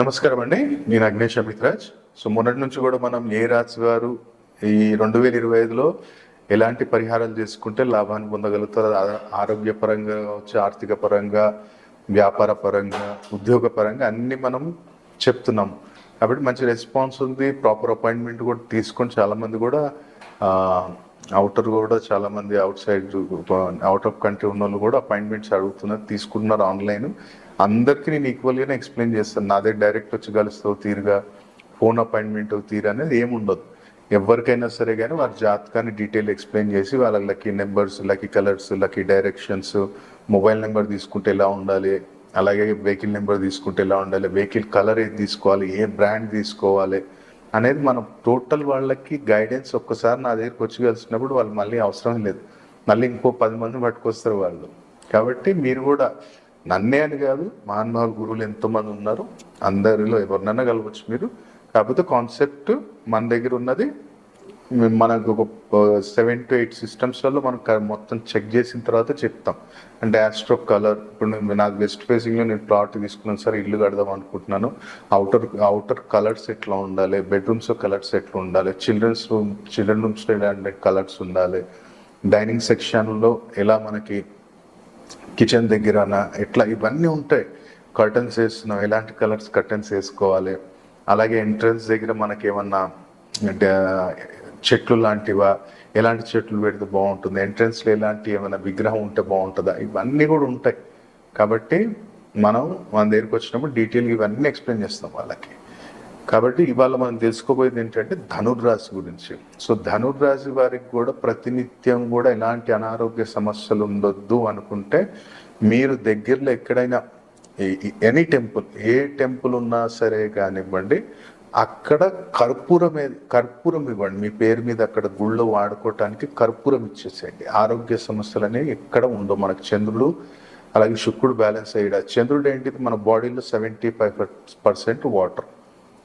నమస్కారం అండి. నేను అగ్నేష్ అమిత్రాజ్. సో మొన్నటి నుంచి కూడా మనం ఏ రాశి వారు ఈ రెండు వేల ఇరవై ఐదులో ఎలాంటి పరిహారాలు చేసుకుంటే లాభాన్ని పొందగలుగుతారు? ఆరోగ్యపరంగా కావచ్చు ఆర్థిక పరంగా వ్యాపార పరంగా ఉద్యోగ పరంగా అన్ని మనం చెప్తున్నాం. కాబట్టి మంచి రెస్పాన్స్ ఉంది. ప్రాపర్ అపాయింట్మెంట్ కూడా తీసుకొని చాలామంది కూడా అవుటర్ కూడా చాలామంది outside out of country ఉన్న వాళ్ళు కూడా అపాయింట్మెంట్స్ అడుగుతున్నారు తీసుకుంటున్నారు ఆన్లైన్. అందరికీ నేను ఈక్వల్గానే ఎక్స్ప్లెయిన్ చేస్తాను. నా దగ్గర డైరెక్ట్ వచ్చి కలుస్తావు తీరుగా ఫోన్ అపాయింట్మెంట్ తీరు అనేది ఏముండదు ఎవరికైనా సరే కానీ వారి జాతకాన్ని డీటెయిల్ ఎక్స్ప్లెయిన్ చేసి వాళ్ళ lucky numbers lucky colours lucky directions mobile number తీసుకుంటే ఎలా ఉండాలి అలాగే వెహికల్ నెంబర్ తీసుకుంటే ఎలా ఉండాలి వెహికల్ కలర్ ఏది తీసుకోవాలి ఏ బ్రాండ్ తీసుకోవాలి అనేది మనం టోటల్ వాళ్ళకి గైడెన్స్ ఒక్కసారి నా దగ్గరికి వచ్చి కలిసినప్పుడు వాళ్ళు మళ్ళీ అవసరం లేదు. మళ్ళీ ఇంకో పది మంది పట్టుకొస్తారు వాళ్ళు. కాబట్టి మీరు కూడా నన్నే అని కాదు మహానుభావులు గురువులు ఎంతోమంది ఉన్నారు. అందరిలో ఎవరినైనా కలవచ్చు మీరు. కాకపోతే కాన్సెప్ట్ మన దగ్గర ఉన్నది. మనకు ఒక సెవెన్ టు ఎయిట్ సిస్టమ్స్లలో మనం మొత్తం చెక్ చేసిన తర్వాత చెప్తాం. అంటే ఆస్ట్రో కలర్ ఇప్పుడు నాకు వెస్ట్ ఫేసింగ్లో నేను ప్లాట్ తీసుకున్నాను సార్ ఇల్లు కడదాం అనుకుంటున్నాను. అవుటర్ అవుటర్ కలర్స్ ఎట్లా ఉండాలి? బెడ్రూమ్స్ కలర్స్ ఎట్లా ఉండాలి? చిల్డ్రన్స్ రూమ్ చిల్డ్రన్ రూమ్స్లో ఎలాంటి కలర్స్ ఉండాలి? డైనింగ్ సెక్షన్లో ఎలా మనకి కిచెన్ దగ్గరన ఇట్లా ఇవన్నీ ఉంటాయి. కర్టన్స్ వేస్తున్నాం. ఎలాంటి కలర్స్ కర్టన్స్ వేసుకోవాలి? అలాగే ఎంట్రన్స్ దగ్గర మనకి ఏమన్నా చెట్లు లాంటివా? ఎలాంటి చెట్లు పెడితే బాగుంటుంది? ఎంట్రన్స్లో ఎలాంటి ఏమైనా విగ్రహం ఉంటే బాగుంటుందా? ఇవన్నీ కూడా ఉంటాయి. కాబట్టి మనం మన దగ్గరికి వచ్చినప్పుడు డీటెయిల్గా ఇవన్నీ ఎక్స్ప్లెయిన్ చేస్తాం వాళ్ళకి. కాబట్టి ఇవాళ మనం తెలుసుకోబోయేది ఏంటంటే ధనుర్రాశి గురించి. సో ధనుర్రాశి వారికి కూడా ప్రతినిత్యం కూడా ఎలాంటి అనారోగ్య సమస్యలు ఉండొద్దు అనుకుంటే మీరు దగ్గరలో ఎక్కడైనా ఎనీ టెంపుల్ ఏ టెంపుల్ ఉన్నా సరే కానివ్వండి అక్కడ కర్పూరం కర్పూరం ఇవ్వండి. మీ పేరు మీద అక్కడ గుళ్ళో వాడుకోవటానికి కర్పూరం ఇచ్చేసేయండి. ఆరోగ్య సమస్యలు అనేవి ఎక్కడ ఉండవు. మనకు చంద్రుడు అలాగే శుక్రుడు బ్యాలెన్స్ అయ్యాడు. చంద్రుడు ఏంటిది? మన బాడీలో seventy five percent water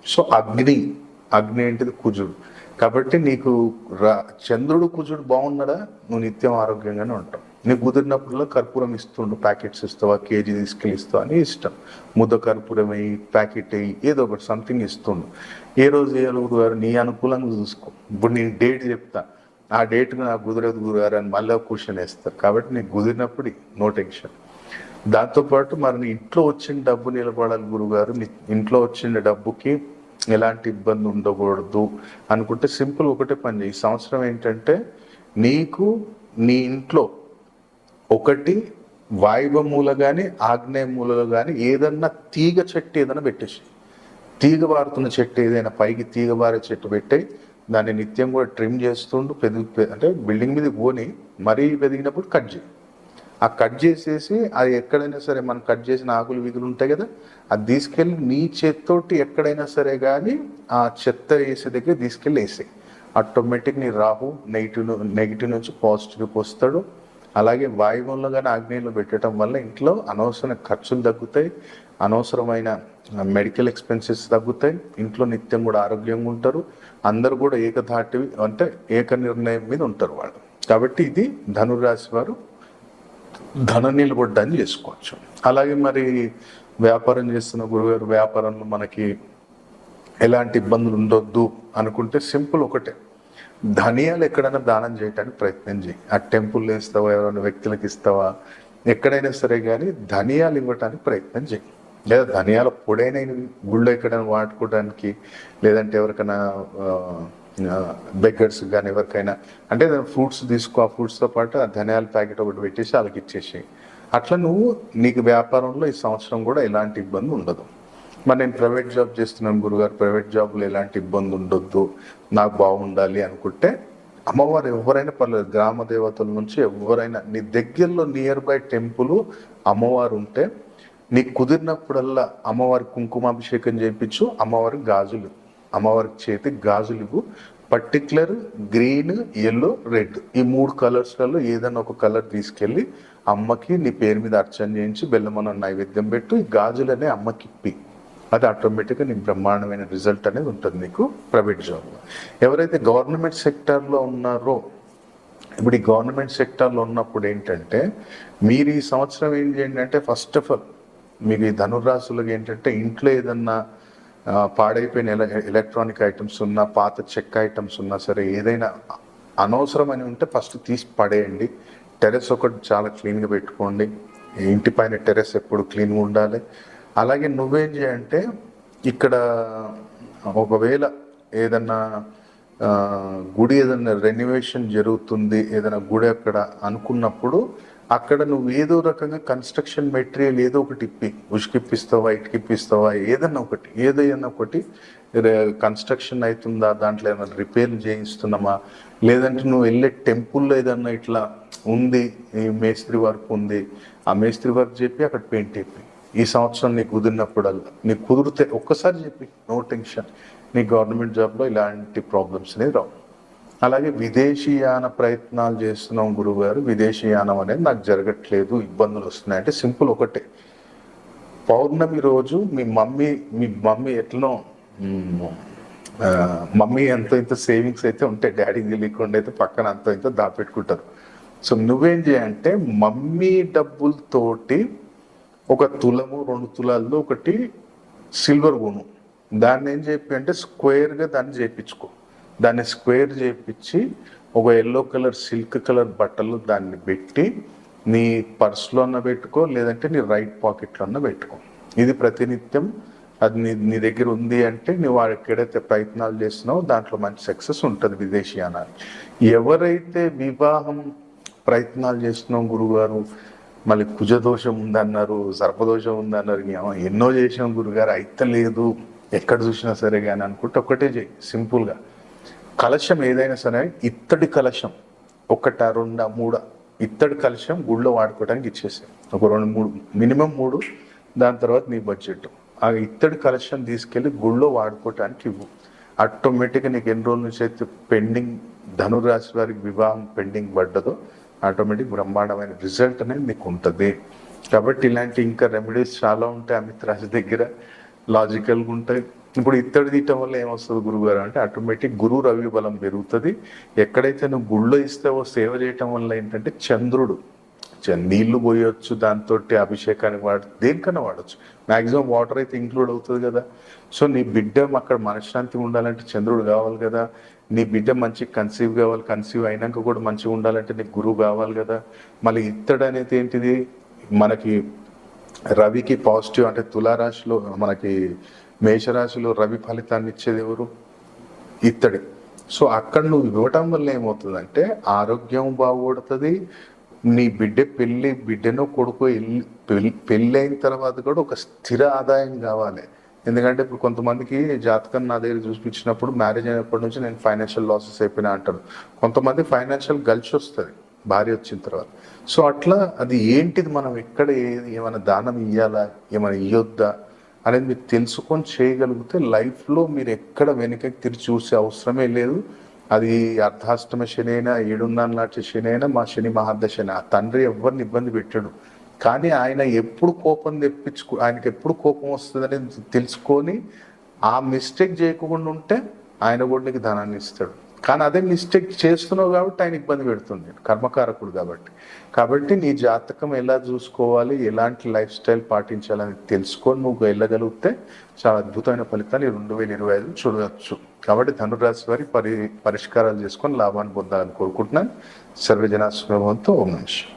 so అగ్ని అగ్ని ఏంటిది? కుజుడు. కాబట్టి నీకు రా చంద్రుడు కుజుడు బాగున్నాడా? నువ్వు నిత్యం ఆరోగ్యంగానే ఉంటావు. నీకు కుదిరినప్పుడల్లా కర్పూరం ఇస్తుండు ప్యాకెట్స్ ఇస్తావా? కేజీ తీసుకెళ్ళి ఇస్తావా అని ఇష్టం. ముద్ద కర్పూరం అయ్యి ప్యాకెట్ వేయి ఏదో ఒకటి సంథింగ్ ఇస్తుండు. ఏ రోజు ఏ గురుగారు నీ అనుకూలంగా చూసుకో. ఇప్పుడు నేను డేట్ చెప్తా. ఆ డేట్ నాకు కుదరదు గురుగారు అని మళ్ళీ క్వశ్చన్ వేస్తారు కాబట్టి నీకు కుదిరినప్పుడు నో టెన్షన్ దాంతోపాటు మరి ఇంట్లో వచ్చిన డబ్బు నిలబడాలి గురుగారు. ఇంట్లో వచ్చిన డబ్బుకి ఎలాంటి ఇబ్బంది ఉండకూడదు అనుకుంటే సింపుల్ ఒకటే పని చేయి. ఈ సంవత్సరం ఏంటంటే నీకు నీ ఇంట్లో ఒకటి వాయువ మూల కానీ ఆగ్నేయ మూలలో కానీ ఏదన్నా తీగ చెట్టు ఏదైనా పెట్టేసి తీగ బారుతున్న చెట్టు ఏదైనా పైకి తీగ బారే చెట్టు పెట్టే దాన్ని నిత్యం కూడా ట్రిమ్ చేస్తుండు పెరుగు అంటే బిల్డింగ్ మీద పోని మరీ పెరిగినప్పుడు కట్ చేయి. ఆ కట్ చేసేసి అది ఎక్కడైనా సరే మనం కట్ చేసిన ఆకులు వీగులు ఉంటాయి కదా అది తీసుకెళ్ళి నీ చేత్తోటి ఎక్కడైనా సరే కానీ ఆ చెత్త వేసే దగ్గర తీసుకెళ్ళి వేసే ఆటోమేటిక్ నీ రాహు నెగిటివ్ నెగిటివ్ నుంచి పాజిటివ్కి వస్తాడు. అలాగే వాయువంలో కానీ ఆగ్నేయంలో పెట్టడం వల్ల ఇంట్లో అనవసరమైన ఖర్చులు తగ్గుతాయి. అనవసరమైన మెడికల్ ఎక్స్పెన్సెస్ తగ్గుతాయి. ఇంట్లో నిత్యం కూడా ఆరోగ్యంగా ఉంటారు. అందరూ కూడా ఏకధాటి అంటే ఏక నిర్ణయం మీద ఉంటారు వాళ్ళు. కాబట్టి ఇది ధనురాశి వారు ధన నిలబడ్డాన్ని చేసుకోవచ్చు. అలాగే మరి వ్యాపారం చేస్తున్న గురుగారు వ్యాపారంలో మనకి ఎలాంటి ఇబ్బందులు ఉండొద్దు అనుకుంటే సింపుల్ ఒకటే. ధనియాలు ఎక్కడైనా దానం చేయడానికి ప్రయత్నం చేయి. ఆ టెంపుల్ ఇస్తావా ఎవరైనా వ్యక్తులకు ఇస్తావా? ఎక్కడైనా సరే కానీ ధనియాలు ఇవ్వటానికి ప్రయత్నం చేయి. లేదా ధనియాల పొడైన గుళ్ళో ఎక్కడైనా వాడుకోవడానికి లేదంటే ఎవరికైనా బెగ్గర్స్ కానీ ఎవరికైనా. అంటే ఫ్రూట్స్ తీసుకో ఆ ఫ్రూట్స్తో పాటు ఆ ధనియాల ప్యాకెట్ ఒకటి పెట్టేసి వాళ్ళకి ఇచ్చేసి అట్లా నువ్వు నీకు వ్యాపారంలో ఈ సంవత్సరం కూడా ఎలాంటి ఇబ్బంది ఉండదు. మరి నేను ప్రైవేట్ జాబ్ చేస్తున్నాను గురుగారు ప్రైవేట్ జాబ్లో ఎలాంటి ఇబ్బంది ఉండొద్దు నాకు బాగుండాలి అనుకుంటే అమ్మవారు ఎవరైనా పర్లేదు గ్రామ దేవతల నుంచి ఎవరైనా నీ దగ్గరలో నియర్ బై టెంపుల్ అమ్మవారు ఉంటే నీకు కుదిరినప్పుడల్లా అమ్మవారి కుంకుమాభిషేకం చేయించు అమ్మవారికి గాజులు అమ్మవారికి చేతి గాజులు ఇవ్వు పర్టిక్యులర్ గ్రీన్ ఎల్లో రెడ్ ఈ మూడు కలర్స్లలో ఏదైనా ఒక కలర్ తీసుకెళ్ళి అమ్మకి నీ పేరు మీద అర్చన చేయించి బెల్లమన్న నైవేద్యం పెట్టు ఈ గాజులనే అమ్మకి ఇప్పి. అది ఆటోమేటిక్గా నీకు బ్రహ్మాండమైన రిజల్ట్ అనేది ఉంటుంది నీకు ప్రైవేట్ జాబ్లో ఎవరైతే గవర్నమెంట్ సెక్టార్లో ఉన్నారో ఇప్పుడు ఈ గవర్నమెంట్ సెక్టార్లో ఉన్నప్పుడు ఏంటంటే మీరు ఈ సంవత్సరం ఏం చేయండి అంటే ఫస్ట్ ఆఫ్ ఆల్ మీకు ఈ ధనుర్రాశులకు ఏంటంటే ఇంట్లో ఏదన్నా పాడైపోయిన ఎల ఎలక్ట్రానిక్ ఐటమ్స్ ఉన్నా పాత చెక్ ఐటమ్స్ ఉన్నా సరే ఏదైనా అనవసరమని ఉంటే ఫస్ట్ తీసి పడేయండి. టెరెస్ ఒకటి చాలా క్లీన్గా పెట్టుకోండి. ఇంటి పైన టెరెస్ ఎప్పుడు క్లీన్గా ఉండాలి. అలాగే నువ్వేం చేయంటే ఇక్కడ ఒకవేళ ఏదన్నా గుడి ఏదైనా రెన్యువేషన్ జరుగుతుంది ఏదైనా గుడి అక్కడ అనుకున్నప్పుడు అక్కడ నువ్వు ఏదో రకంగా కన్స్ట్రక్షన్ మెటీరియల్ ఏదో ఒకటి ఇప్పి. ఉసుకిప్పిస్తావా ఇటుకిప్పిస్తావా ఏదన్నా ఒకటి ఏదైనా ఒకటి కన్స్ట్రక్షన్ అవుతుందా దాంట్లో ఏమైనా రిపేర్ చేయిస్తున్నామా? లేదంటే నువ్వు వెళ్ళే టెంపుల్లో ఏదన్నా ఇట్లా ఉంది ఈ మేస్త్రి వర్క్ ఉంది ఆ మేస్త్రి వర్క్ చెప్పి అక్కడ పెయింట్ చెప్పి ఈ సంవత్సరం నీకు కుదిరినప్పుడల్లా నీకు కుదిరితే ఒక్కసారి చెప్పి నో టెన్షన్ నీ గవర్నమెంట్ జాబ్లో ఇలాంటి ప్రాబ్లమ్స్ అనేది రావు. అలాగే విదేశీయాన ప్రయత్నాలు చేస్తున్నాం గురువు గారు విదేశీయానం అనేది నాకు జరగట్లేదు ఇబ్బందులు వస్తున్నాయి. అంటే సింపుల్ ఒకటే. పౌర్ణమి రోజు మీ మమ్మీ మీ మమ్మీ ఎట్లనో మమ్మీ ఎంతో ఇంత సేవింగ్స్ అయితే ఉంటాయి. డాడీకి తెలియకుండా అయితే పక్కన అంత ఇంత దాపెట్టుకుంటారు. సో నువ్వేం చేయంటే మమ్మీ డబ్బులతోటి ఒక తులము రెండు తులాల్లో ఒకటి సిల్వర్ కొను. దాన్ని ఏం చెప్పి అంటే స్క్వేర్గా దాన్ని చేయించుకో దాన్ని స్క్వేర్ చేపించి ఒక ఎల్లో కలర్ సిల్క్ కలర్ బట్టలు దాన్ని పెట్టి నీ పర్స్లో అన్న పెట్టుకో లేదంటే నీ రైట్ పాకెట్లో అన్న పెట్టుకో. ఇది ప్రతినిత్యం. అది నీ నీ దగ్గర ఉంది అంటే నువ్వు ఎక్కడైతే ప్రయత్నాలు చేస్తున్నావో దాంట్లో మంచి సక్సెస్ ఉంటుంది విదేశీయానాలు. ఎవరైతే వివాహం ప్రయత్నాలు చేస్తున్నాం గురుగారు మళ్ళీ కుజదోషం ఉందన్నారు సర్పదోషం ఉందన్నారు ఎన్నో చేసాం గురుగారు అయితే లేదు ఎక్కడ చూసినా సరే కానీ అనుకుంటే ఒకటే చేయి సింపుల్గా. కలశం ఏదైనా సరే ఇత్తడి కలశం. ఒకట రెండు మూడా. ఇత్తడి కలశం గుళ్ళో వాడుకోవడానికి ఇచ్చేసాయి ఒక రెండు మూడు మినిమం మూడు. దాని తర్వాత నీ బడ్జెట్. ఆ ఇత్తడి కలశం తీసుకెళ్ళి గుళ్ళో వాడుకోవటానికి ఇవ్వు. ఆటోమేటిక్గా నీకు ఎన్ని రోజుల నుంచి అయితే పెండింగ్ ధనురాశి వారికి వివాహం పెండింగ్ పడ్డదో ఆటోమేటిక్ బ్రహ్మాండమైన రిజల్ట్ అనేది నీకు ఉంటుంది. కాబట్టి ఇలాంటి ఇంకా రెమెడీస్ చాలా ఉంటాయి అమిత్ రాశి దగ్గర. లాజికల్గా ఉంటాయి. ఇప్పుడు ఇత్తడి తీయటం వల్ల ఏమొస్తుంది గురుగారు? అంటే ఆటోమేటిక్ గురు రవి బలం పెరుగుతుంది. ఎక్కడైతే నువ్వు గుళ్ళో ఇస్తావో సేవ చేయటం వల్ల ఏంటంటే చంద్రుడు. నీళ్ళు పోయొచ్చు దాంతో అభిషేకానికి వాడ దేనికన్నా వాడచ్చు. మాక్సిమం వాటర్ అయితే ఇంక్లూడ్ అవుతుంది కదా. సో నీ బిడ్డ అక్కడ మనశ్శాంతి ఉండాలంటే చంద్రుడు కావాలి కదా. నీ బిడ్డ మంచి కన్సీవ్ కావాలి కన్సీవ్ అయినాక కూడా మంచిగా ఉండాలంటే నీకు గురువు కావాలి కదా. మళ్ళీ ఇత్తడి అనేది ఏంటిది? మనకి రవికి పాజిటివ్ అంటే తులారాశిలో మనకి మేషరాశిలో రవి ఫలితాన్ని ఇచ్చేది ఎవరు? ఇత్తడి. సో అక్కడ నువ్వు ఇవ్వటం వల్ల ఏమవుతుందంటే ఆరోగ్యం బాగుపడుతుంది. నీ బిడ్డ పెళ్ళి బిడ్డను కొడుకు వెళ్ళి పెళ్ళి పెళ్ళి అయిన తర్వాత కూడా ఒక స్థిర ఆదాయం కావాలి. ఎందుకంటే ఇప్పుడు కొంతమందికి జాతకం నా దగ్గర చూపించినప్పుడు మ్యారేజ్ అయినప్పటి నుంచి నేను ఫైనాన్షియల్ లాసెస్ అయిపోయినా అంటారు. కొంతమంది ఫైనాన్షియల్ గల్చి వస్తుంది భార్య వచ్చిన తర్వాత. సో అట్లా అది ఏంటిది? మనం ఎక్కడ ఏది ఏమైనా దానం ఇవ్వాలా ఏమైనా ఇవ్వద్దా అనేది మీరు తెలుసుకొని చేయగలిగితే లైఫ్లో మీరు ఎక్కడ వెనుకకి తిరిగి చూసే అవసరమే లేదు. అది అర్ధాష్టమ శని అయినా ఏడున్నాను లాంటి శని అయినా మా శని మహార్ధ ఆ తండ్రి ఎవరిని ఇబ్బంది పెట్టాడు. కానీ ఆయన ఎప్పుడు కోపం తెప్పించుకో ఆయనకి ఎప్పుడు కోపం వస్తుందని తెలుసుకొని ఆ మిస్టేక్ చేయకుండా ఉంటే ఆయన కూడా నీకు ధనాన్ని ఇస్తాడు. కానీ అదే మిస్టేక్ చేస్తున్నావు కాబట్టి ఆయన ఇబ్బంది పెడుతుంది. కర్మకారకుడు కాబట్టి. కాబట్టి నీ జాతకం ఎలా చూసుకోవాలి? ఎలాంటి లైఫ్ స్టైల్ పాటించాలని తెలుసుకొని నువ్వు వెళ్ళగలిగితే చాలా అద్భుతమైన ఫలితాలు ఈ రెండు వేల ఇరవై ఐదు చూడవచ్చు. కాబట్టి ధనురాశి వారి పరి పరిష్కారాలు చేసుకొని లాభాన్ని పొందాలని కోరుకుంటున్నాను. సర్వజనాశ్రమంతో ఓం నమః.